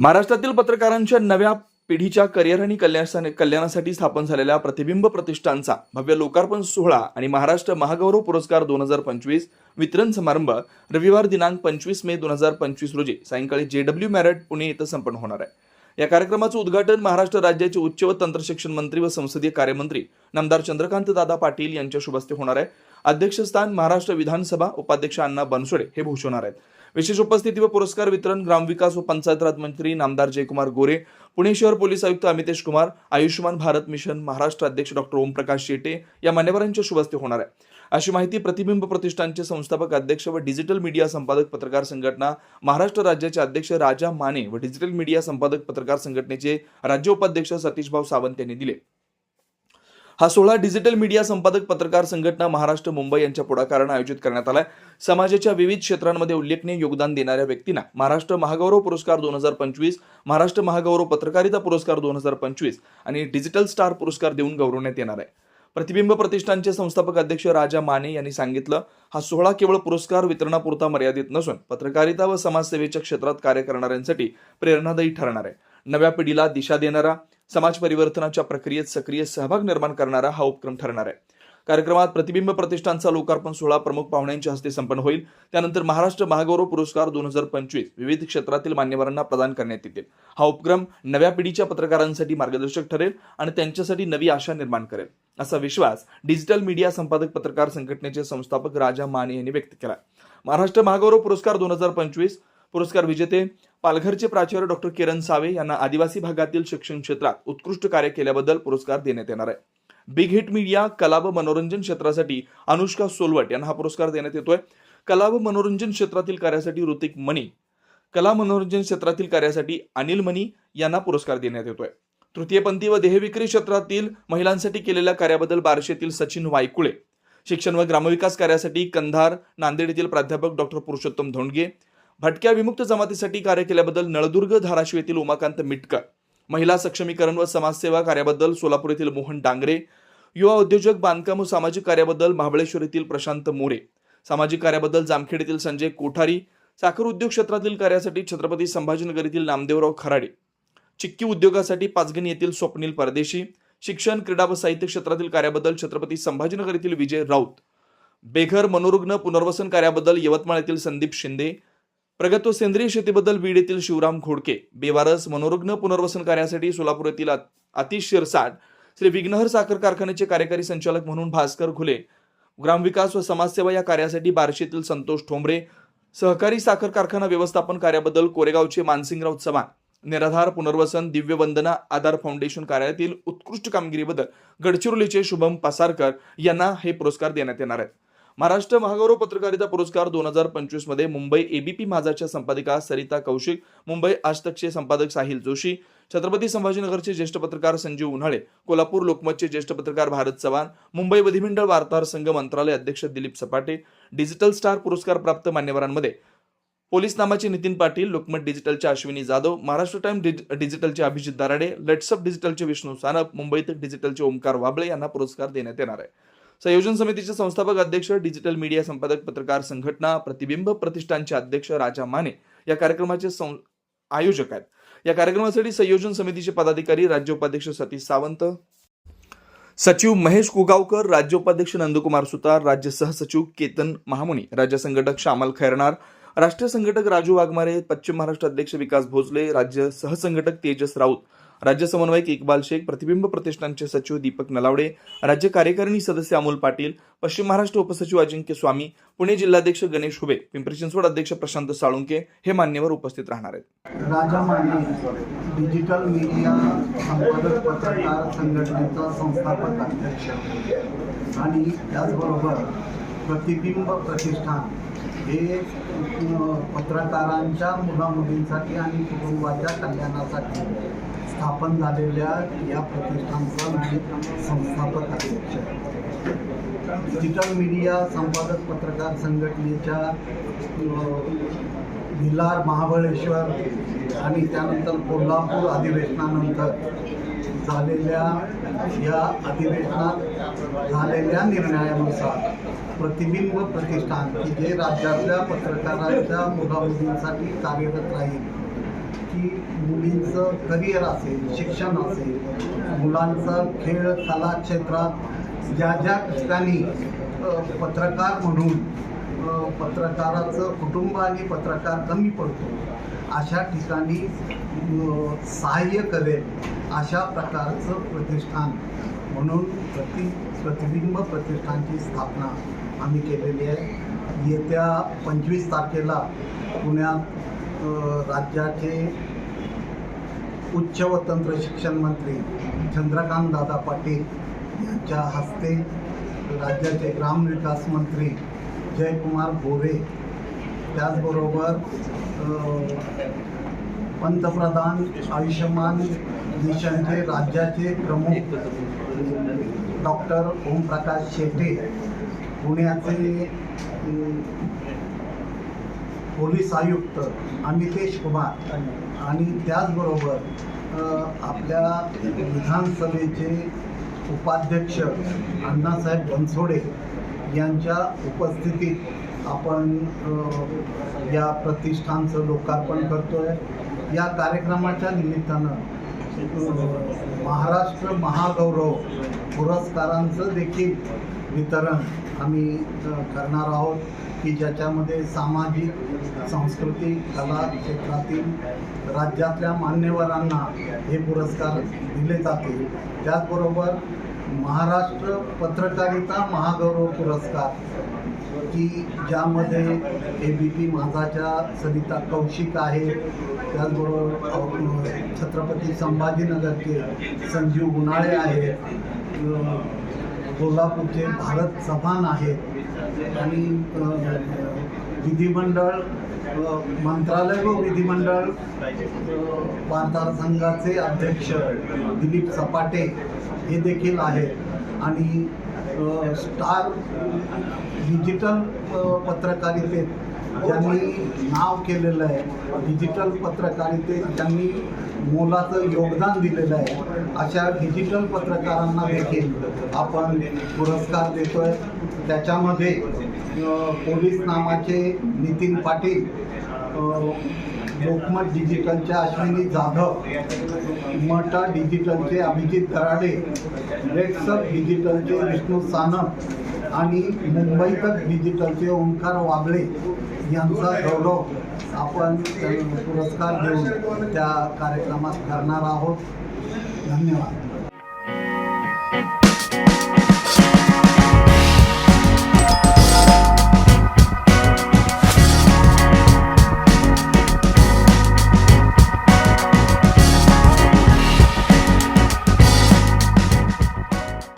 महाराष्ट्रातील पत्रकारांच्या नव्या पिढीच्या करिअर आणि कल्याण कल्याणासाठी स्थापन झालेल्या प्रतिबिंब प्रतिष्ठानचा भव्य लोकार्पण सोहळा आणि महाराष्ट्र महागौरव पुरस्कार दोन हजार पंचवीस वितरण समारंभ रविवार दिनांक पंचवीस मे दोन हजार पंचवीस रोजी सायंकाळी जेडब्ल्यू मॅरेट पुणे इथं संपन्न होणार आहे. या कार्यक्रमाचं उद्घाटन महाराष्ट्र राज्याचे उच्च व तंत्रशिक्षण मंत्री व संसदीय कार्यमंत्री नामदार चंद्रकांत दादा पाटील यांच्या शुभस्ते होणार आहे. अध्यक्षस्थान महाराष्ट्र विधानसभा उपाध्यक्ष अण्णा बनसोडे हे भूषवणार आहेत. विशेष उपस्थिती व पुरस्कार वितरण ग्रामविकास व पंचायत राज मंत्री नामदार जयकुमार गोरे पुणे शहर पोलीस आयुक्त अमितेश कुमार आयुष्यमान भारत मिशन महाराष्ट्र अध्यक्ष डॉक्टर ओमप्रकाश शेटे या मान्यवरांच्या शुभस्ते होणार आहे. अशी माहिती प्रतिबिंब प्रतिष्ठानचे संस्थापक अध्यक्ष व डिजिटल मीडिया संपादक पत्रकार संघटना महाराष्ट्र राज्याचे अध्यक्ष राजा माने व डिजिटल मीडिया संपादक पत्रकार संघटनेचे राज्य उपाध्यक्ष सतीशभाऊ सावंत यांनी दिले. हा सोहळा डिजिटल मीडिया संपादक पत्रकार संघटना महाराष्ट्र मुंबई यांच्या पुढाकारानं आयोजित करण्यात आलाय. समाजाच्या विविध क्षेत्रांमध्ये उल्लेखनीय योगदान देणाऱ्या व्यक्तींना महाराष्ट्र महागौरव पुरस्कार दोन हजार पंचवीस महाराष्ट्र महागौरव पत्रकारिता पुरस्कार दोन हजार पंचवीस आणि डिजिटल स्टार पुरस्कार देऊन गौरवण्यात येणार आहे. प्रतिबिंब प्रतिष्ठानचे संस्थापक अध्यक्ष राजा माने यांनी सांगितलं हा सोहळा केवळ पुरस्कार वितरणापुरता मर्यादित नसून पत्रकारिता व समाजसेवेच्या क्षेत्रात कार्य करणाऱ्यांसाठी प्रेरणादायी ठरणार आहे. नव्या पिढीला दिशा देणारा समाज परिवर्तनाच्या प्रक्रियेत सक्रिय सहभाग निर्माण करणारा हा उपक्रम ठरणार आहे. कार्यक्रमात प्रतिबिंब प्रतिष्ठानचा लोकार्पण सोहळा प्रमुख पाहुण्यांच्या हस्ते संपन्न होईल. त्यानंतर महाराष्ट्र महागौरव पुरस्कार दोन हजार पंचवीस विविध क्षेत्रातील मान्यवरांना प्रदान करण्यात येतील. हा उपक्रम नव्या पिढीच्या पत्रकारांसाठी मार्गदर्शक ठरेल आणि त्यांच्यासाठी नवी आशा निर्माण करेल. असा विश्वास डिजिटल मीडिया संपादक पत्रकार संघटनेचे संस्थापक राजा माने यांनी व्यक्त केला. महाराष्ट्र महागौरव पुरस्कार दोन हजार पंचवीस पुरस्कार विजेते पालघरचे प्राचार्य डॉक्टर किरण सावे यांना आदिवासी भागातील शिक्षण क्षेत्रात उत्कृष्ट कार्य केल्याबद्दल पुरस्कार देण्यात येणार आहे. बिग हिट मीडिया कला व मनोरंजन क्षेत्रासाठी अनुष्का सोलवट यांना हा पुरस्कार देण्यात येतोय. कला व मनोरंजन क्षेत्रातील कार्यासाठी ऋतिक मणी कला मनोरंजन क्षेत्रातील कार्यासाठी अनिल मनी यांना पुरस्कार देण्यात येतोय. तृतीयपंथी व देहविक्री क्षेत्रातील महिलांसाठी केलेल्या कार्याबद्दल बार्शीतील सचिन वायकुळे शिक्षण व ग्रामविकास कार्यासाठी कंधार नांदेड येथील प्राध्यापक डॉक्टर पुरुषोत्तम धोंडगे भटक्या विमुक्त जमातीसाठी कार्य केल्याबद्दल नळदुर्ग धाराशिव येथील उमाकांत मिटकर महिला सक्षमीकरण व समाजसेवा कार्याबद्दल सोलापूर येथील मोहन डांगरे युवा उद्योजक बांधकाम व सामाजिक कार्याबद्दल महाबळेश्वर येथील प्रशांत मोरे सामाजिक कार्याबद्दल जामखेड येथील संजय कोठारी साखर उद्योग क्षेत्रातील कार्यासाठी छत्रपती संभाजीनगर येथील नामदेवराव खराडे चिक्की उद्योगासाठी पाचगणी येथील स्वप्नील परदेशी शिक्षण क्रीडा व साहित्य क्षेत्रातील कार्याबद्दल छत्रपती संभाजीनगर येथील विजय राऊत बेघर मनोरुग्ण पुनर्वसन कार्याबद्दल यवतमाळ येथील संदीप शिंदे प्रगत व सेंद्रिय शेतीबद्दल बीड येथील शिवराम खोडके बेवारस मनोरुग्ण पुनर्वसन कार्यासाठी सोलापूर येथील आत- आतिश शिरसाट श्री विघ्नहर साखर कारखान्याचे कार्यकारी संचालक म्हणून भास्कर घुले ग्रामविकास व समाजसेवा या कार्यासाठी बार्शीतील संतोष ठोंबरे सहकारी साखर कारखाना व्यवस्थापन कार्याबद्दल कोरेगावचे मानसिंगराव चव्हाण निराधार पुनर्वसन दिव्य वंदना आधार फाउंडेशन कार्यालयातील उत्कृष्ट कामगिरीबद्दल गडचिरोलीचे शुभम पासारकर यांना हे पुरस्कार देण्यात येणार आहेत. महाराष्ट्र महागौरव पत्रकारिता पुरस्कार दोन हजार पंचवीसमध्ये मुंबई एबीपी माझाच्या संपादिका सरिता कौशिक मुंबई आजतकचे संपादक साहिल जोशी छत्रपती संभाजीनगरचे ज्येष्ठ पत्रकार संजीव उन्हाळे कोल्हापूर लोकमतचे ज्येष्ठ पत्रकार भारत चव्हाण मुंबई विधिमंडळ वार्ताहर संघ मंत्रालय अध्यक्ष दिलीप सपाटे डिजिटल स्टार पुरस्कार प्राप्त मान्यवरांमध्ये पोलीस नामाचे नितीन पाटील लोकमत डिजिटलचे अश्विनी जाधव महाराष्ट्र टाइम डिज- डिजिटलचे अभिजित दाराडे लेट्सअप डिजिटलचे विष्णू सानप मुंबईत डिजिटलचे ओमकार वाबळे यांना पुरस्कार देण्यात येणार आहे. संयोजन समितीचे संस्थापक अध्यक्ष डिजिटल मीडिया संपादक पत्रकार संघटना प्रतिबिंब प्रतिष्ठानचे अध्यक्ष राजा माने या कार्यक्रमाचे आयोजक आहेत. या कार्यक्रमासाठी संयोजन समितीचे पदाधिकारी राज्य उपाध्यक्ष सतीश सावंत सचिव महेश कुगावकर राज्य उपाध्यक्ष नंदकुमार सुतार राज्य सहसचिव केतन महामुनी राज्य संघटक श्यामल खैरनार राष्ट्रीय संघटक राजू वाघमारे पश्चिम महाराष्ट्र अध्यक्ष विकास भोसले राज्य सहसंघटक तेजस राऊत राज्य समन्वयक इक्बाल शेख प्रतिबिंब प्रतिष्ठानचे सचिव दीपक नलावडे राज्य कार्यकारिणी सदस्य अमोल पाटील पश्चिम महाराष्ट्र उपसचिव अजिंक्य स्वामी पुणे जिल्हाध्यक्ष गणेश हुबे पिंपरी चिंचवड अध्यक्ष प्रशांत साळुंके हे मान्यवर उपस्थित राहणार आहेत. राजा माने डिजिटल मीडिया संपादक पत्रकार संघटनेचा संस्थापक अध्यक्ष. आणि त्याचबरोबर प्रतिबिंब प्रतिष्ठान हे पत्रकारांच्या मुलामुलींसाठी आणि कुटुंबाच्या कल्याणासाठी स्थापन झालेल्या या प्रतिष्ठानचा मी संस्थापक अध्यक्ष आहे. डिजिटल मीडिया संपादक पत्रकार संघटनेच्या भिलार महाबळेश्वर आणि त्यानंतर कोल्हापूर अधिवेशनानंतर झालेल्या या अधिवेशनात झालेल्या निर्णयानुसार प्रतिबिंब प्रतिष्ठान की जे राज्यातल्या पत्रकारांच्या मुलामुलींसाठी कार्यरत राहील की मुलींचं करिअर असेल शिक्षण असेल मुलांचं खेळ कला क्षेत्रात ज्या ज्या ठिकाणी पत्रकार म्हणून पत्रकाराचं कुटुंब आणि पत्रकार कमी पडतो अशा ठिकाणी सहाय्य करेल अशा प्रकारचं प्रतिष्ठान म्हणून प्रति प्रतिबिंब प्रतिष्ठानची स्थापना आम्ही केलेली आहे. येत्या पंचवीस तारखेला पुण्यात राज्याचे उच्च व तंत्र शिक्षण मंत्री चंद्रकांत दादा पाटील यांच्या हस्ते राज्याचे ग्रामविकास मंत्री जयकुमार गोरे त्याचबरोबर पंतप्रधान आयुष्यमान मिशनचे राज्याचे प्रमुख डॉक्टर ओमप्रकाश शेटे पुण्याचे पोलीस आयुक्त अमितेश कुमार आणि त्याचबरोबर आपल्या विधानसभेचे उपाध्यक्ष अण्णासाहेब बनसोडे यांच्या उपस्थितीत आपण या प्रतिष्ठानचं लोकार्पण करतो आहे या कार्यक्रमाच्या निमित्तानं महाराष्ट्र महागौरव पुरस्कारांचं देखील वितरण आम्ही करणार आहोत की ज्याच्यामध्ये सामाजिक सांस्कृतिक कला क्षेत्रातील राज्यातल्या मान्यवरांना हे पुरस्कार दिले जातील. त्याचबरोबर महाराष्ट्र पत्रकारिता महागौरव पुरस्कार की ज्यामध्ये ए बी पी माझाच्या सरिता कौशिक आहे त्याचबरोबर छत्रपती संभाजीनगरचे संजीव उन्हाळे आहेत कोल्हापूरचे भारत चव्हाण आहेत आणि विधिमंडळ मंत्रालय व विधिमंडळ अ, वार्ताहर संघाचे अध्यक्ष दिलीप सपाटे हे देखील आहेत. आणि स्टार डिजिटल पत्रकारितेत ज्यांनी नाव केलेलं आहे डिजिटल पत्रकारितेत त्यांनी मोलाचं योगदान दिलेलं आहे अशा डिजिटल पत्रकारांना देखील आपण पुरस्कार देतोय. त्याच्यामध्ये पोलीस नामाचे नितीन पाटील लोकमत डिजिटलच्या अश्विनी जाधव मटा डिजिटलचे अभिजित कराडे रेड्सअप डिजिटलचे विष्णू सानप आणि मुंबईकर डिजिटलचे ओंकार वागळे यांचा गौरव आपण पुरस्कार देऊन त्या कार्यक्रमात करणार आहोत. धन्यवाद.